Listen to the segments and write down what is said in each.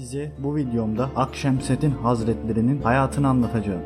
Size bu videomda Akşemseddin Hazretlerinin hayatını anlatacağım.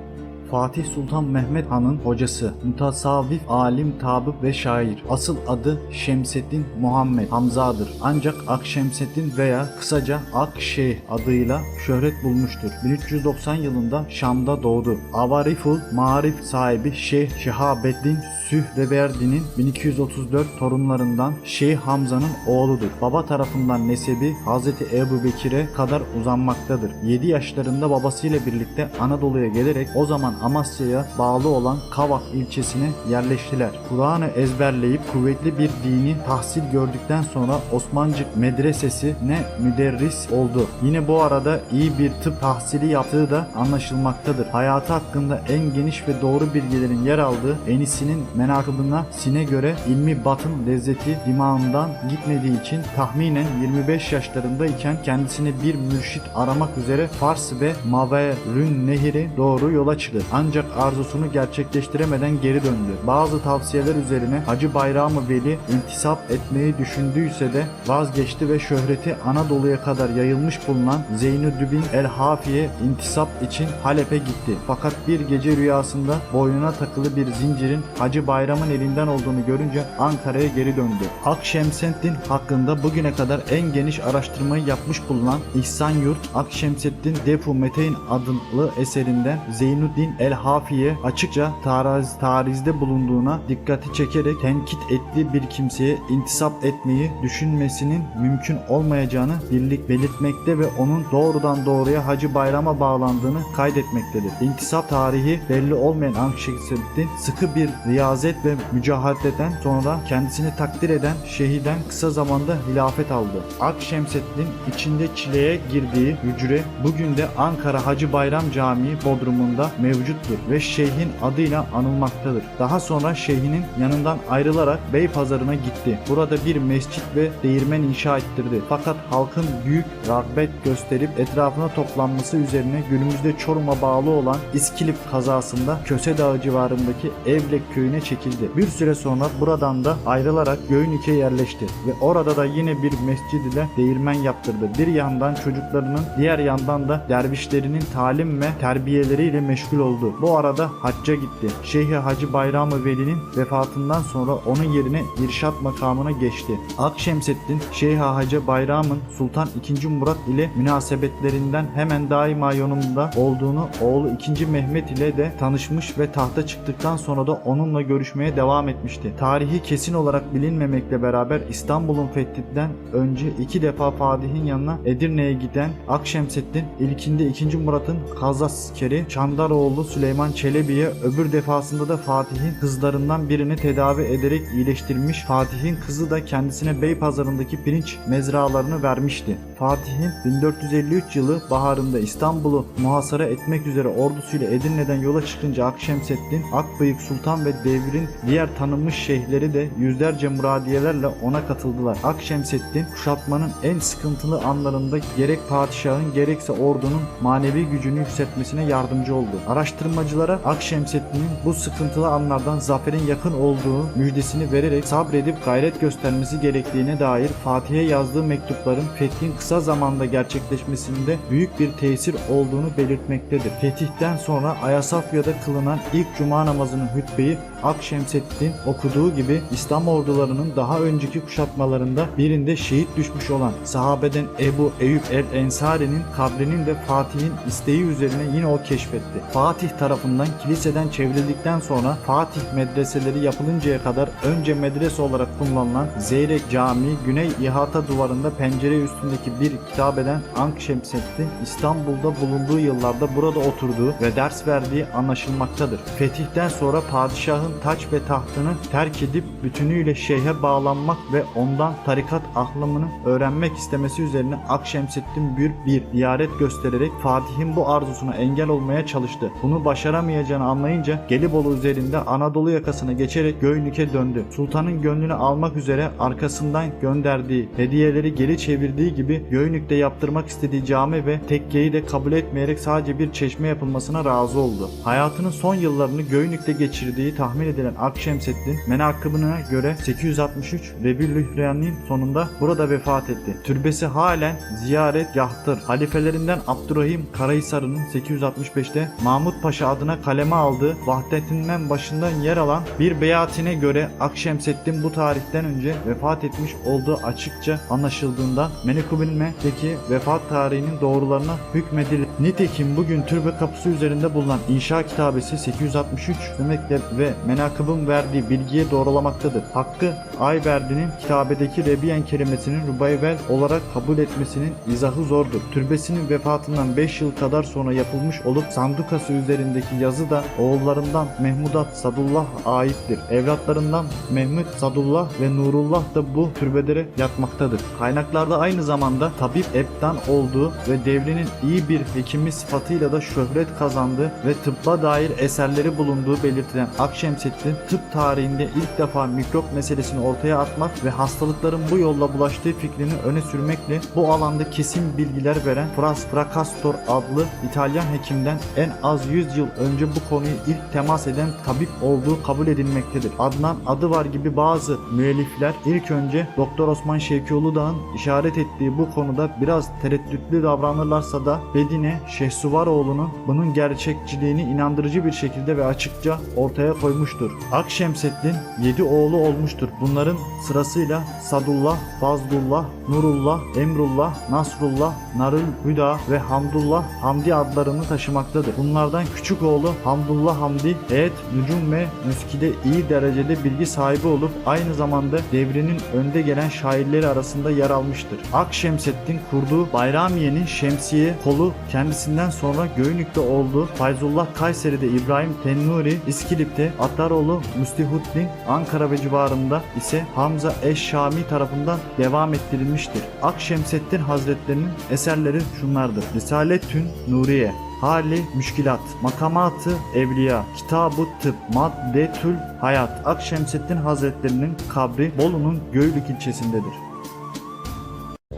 Fatih Sultan Mehmet Han'ın hocası, mutasavvif, alim, tabip ve şair. Asıl adı Şemseddin Muhammed Hamza'dır. Ancak Akşemseddin veya kısaca Akşeyh adıyla şöhret bulmuştur. 1390 yılında Şam'da doğdu. Avariful Marif sahibi Şeyh Şehabeddin Sühreverdi'nin 1234 torunlarından Şeyh Hamza'nın oğludur. Baba tarafından nesebi Hazreti Ebu Bekir'e kadar uzanmaktadır. 7 yaşlarında babasıyla birlikte Anadolu'ya gelerek o zaman Amasya'ya bağlı olan Kavak ilçesine yerleştiler. Kur'an'ı ezberleyip kuvvetli bir dini tahsil gördükten sonra Osmancık Medresesi'ne müderris oldu. Yine bu arada iyi bir tıp tahsili yaptığı da anlaşılmaktadır. Hayatı hakkında en geniş ve doğru bilgilerin yer aldığı Enisi'nin menakıbına sine göre ilmi batın lezzeti dimağından gitmediği için tahminen 25 yaşlarındayken kendisine bir mürşit aramak üzere Fars ve Maverün Nehri doğru yola çıktı. Ancak arzusunu gerçekleştiremeden geri döndü. Bazı tavsiyeler üzerine Hacı Bayramı Veli intisap etmeyi düşündüyse de vazgeçti ve şöhreti Anadolu'ya kadar yayılmış bulunan Zeynüddin el Hafi'ye intisap için Halep'e gitti. Fakat bir gece rüyasında boynuna takılı bir zincirin Hacı Bayram'ın elinden olduğunu görünce Ankara'ya geri döndü. Akşemseddin hakkında bugüne kadar en geniş araştırmayı yapmış bulunan İhsan Yurt, Akşemseddin Defu Meteyn adlı eserinden Zeynüddin el Hafi'ye açıkça tariz, tarizde bulunduğuna dikkati çekerek tenkit ettiği bir kimseye intisap etmeyi düşünmesinin mümkün olmayacağını birlik belirtmekte ve onun doğrudan doğruya Hacı Bayram'a bağlandığını kaydetmektedir. İntisap tarihi belli olmayan Akşemseddin sıkı bir riyazet ve mücahadeden sonra kendisini takdir eden şehiden kısa zamanda hilafet aldı. Akşemseddin içinde çileye girdiği hücre bugün de Ankara Hacı Bayram Camii Bodrumunda mevcuttur ve şeyhin adıyla anılmaktadır. Daha sonra şeyhinin yanından ayrılarak Beypazarı'na gitti. Burada bir mescit ve değirmen inşa ettirdi. Fakat halkın büyük rağbet gösterip etrafına toplanması üzerine günümüzde Çorum'a bağlı olan İskilip kazasında Köse Dağı civarındaki Evlek köyüne çekildi. Bir süre sonra buradan da ayrılarak Göynük'e yerleşti ve orada da yine bir mescid ile değirmen yaptırdı. Bir yandan çocuklarının diğer yandan da dervişlerinin talim ve terbiyeleriyle meşgul oldu. Bu arada hacca gitti. Şeyh Hacı Bayram-ı Veli'nin vefatından sonra onun yerine irşat makamına geçti. Akşemseddin Şeyh Hacı Bayram'ın Sultan II. Murat ile münasebetlerinden hemen daima yolunda olduğunu oğlu 2. Mehmet ile de tanışmış ve tahta çıktıktan sonra da onunla görüşmeye devam etmişti. Tarihi kesin olarak bilinmemekle beraber İstanbul'un fethinden önce iki defa Fatih'in yanına Edirne'ye giden Akşemseddin ilkinde 2. Murat'ın Kazaskeri Çandaroğlu Süleyman Çelebi'ye öbür defasında da Fatih'in kızlarından birini tedavi ederek iyileştirmiş. Fatih'in kızı da kendisine Beypazarı'ndaki pirinç mezralarını vermişti. Fatih'in 1453 yılı baharında İstanbul'u muhasara etmek üzere ordusuyla Edirne'den yola çıkınca Akşemseddin, Akbıyık Sultan ve devrin diğer tanınmış şeyhleri de yüzlerce muradiyelerle ona katıldılar. Akşemseddin kuşatmanın en sıkıntılı anlarında gerek padişahın gerekse ordunun manevi gücünü yükseltmesine yardımcı oldu. Araştırmacılara Akşemseddin'in bu sıkıntılı anlardan zaferin yakın olduğu müjdesini vererek sabredip gayret göstermesi gerektiğine dair Fatih'e yazdığı mektupların fethin kısa zamanda gerçekleşmesinde büyük bir tesir olduğunu belirtmektedir. Fetihten sonra Ayasofya'da kılınan ilk cuma namazının hutbeyi Akşemseddin okuduğu gibi İslam ordularının daha önceki kuşatmalarında birinde şehit düşmüş olan sahabeden Ebu Eyüp el Ensari'nin kabrinin de Fatih'in isteği üzerine yine o keşfetti. Fatih tarafından kiliseden çevrildikten sonra Fatih medreseleri yapılıncaya kadar önce medrese olarak kullanılan Zeyrek Camii Güney İhata duvarında pencere üstündeki bir kitabeden Akşemseddin İstanbul'da bulunduğu yıllarda burada oturduğu ve ders verdiği anlaşılmaktadır. Fetihten sonra padişahın taç ve tahtını terk edip bütünüyle şeyhe bağlanmak ve ondan tarikat ahlamını öğrenmek istemesi üzerine Akşemseddin bir bir ziyaret göstererek Fatih'in bu arzusuna engel olmaya çalıştı. Bunu başaramayacağını anlayınca Gelibolu üzerinde Anadolu yakasına geçerek Göynük'e döndü. Sultanın gönlünü almak üzere arkasından gönderdiği hediyeleri geri çevirdiği gibi Göynük'te yaptırmak istediği cami ve tekkeyi de kabul etmeyerek sadece bir çeşme yapılmasına razı oldu. Hayatının son yıllarını Göynük'te geçirdiği tahmin tahmin edilen Akşemseddin menakıbına göre 863 Rebüllühreyan'ın sonunda burada vefat etti. Türbesi halen ziyaretgahtır. Halifelerinden Abdurrahim Karahisar'ın 865'te Mahmut Paşa adına kaleme aldığı Vahdetinden başından yer alan bir beyatine göre Akşemseddin bu tarihten önce vefat etmiş olduğu açıkça anlaşıldığından Menekubinme'deki vefat tarihinin doğrularına hükmedilir. Nitekim bugün türbe kapısı üzerinde bulunan inşa kitabesi 863 demekle ve menakıbın verdiği bilgiye doğrulamaktadır. Hakkı Ayberdi'nin kitabedeki Rebiyen kelimesinin Rubayvel olarak kabul etmesinin izahı zordur. Türbesinin vefatından 5 yıl kadar sonra yapılmış olup sandukası üzerindeki yazı da oğullarından Mehmudat Sadullah aittir. Evlatlarından Mehmet Sadullah ve Nurullah da bu türbelere yatmaktadır. Kaynaklarda aynı zamanda tabip Ebdan olduğu ve devrinin iyi bir hekimi sıfatıyla da şöhret kazandığı ve tıbba dair eserleri bulunduğu belirtilen Akşemseddin tıp tarihinde ilk defa mikrop meselesini ortaya atmak ve hastalıkların bu yolla bulaştığı fikrini öne sürmekle bu alanda kesin bilgiler veren Fras Fracastor adlı İtalyan hekimden en az 100 yıl önce bu konuyu ilk temas eden tabip olduğu kabul edilmektedir. Adnan adı var gibi bazı müellifler ilk önce Doktor Osman Şevki Uludağ'ın işaret ettiği bu konuda biraz tereddütlü davranırlarsa da Bedine Şehsuvaroğlu'nun bunun gerçekçiliğini inandırıcı bir şekilde ve açıkça ortaya koymuştur. Akşemseddin 7 oğlu olmuştur. Bunların sırasıyla Sadullah, Fazlullah, Nurullah, Emrullah, Nasrullah, Narıl Hüda ve Hamdullah Hamdi adlarını taşımaktadır. Bunlardan küçük oğlu Hamdullah Hamdi, Evet, Nücum ve Müskide iyi derecede bilgi sahibi olup aynı zamanda devrinin önde gelen şairleri arasında yer almıştır. Akşemseddin kurduğu Bayramiye'nin şemsiye kolu kendisinden sonra Göynük'te olduğu Fayzullah Kayseri'de İbrahim Tennuri, İskilip'te Ataroğlu Müstihuddin, Ankara ve civarında ise Hamza Eş-Şami tarafından devam ettirilmiştir. Akşemseddin Hazretlerinin eserleri şunlardır. Risaletün Nuriye, Hali Müşkilat, Makamatı Evliya, Kitab-ı Tıp, Maddetül Hayat. Akşemseddin Hazretlerinin kabri Bolu'nun Göylük ilçesindedir.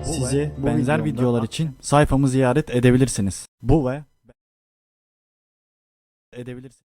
Size bu benzer videolar için sayfamı ziyaret edebilirsiniz. Bu ve edebilirsiniz.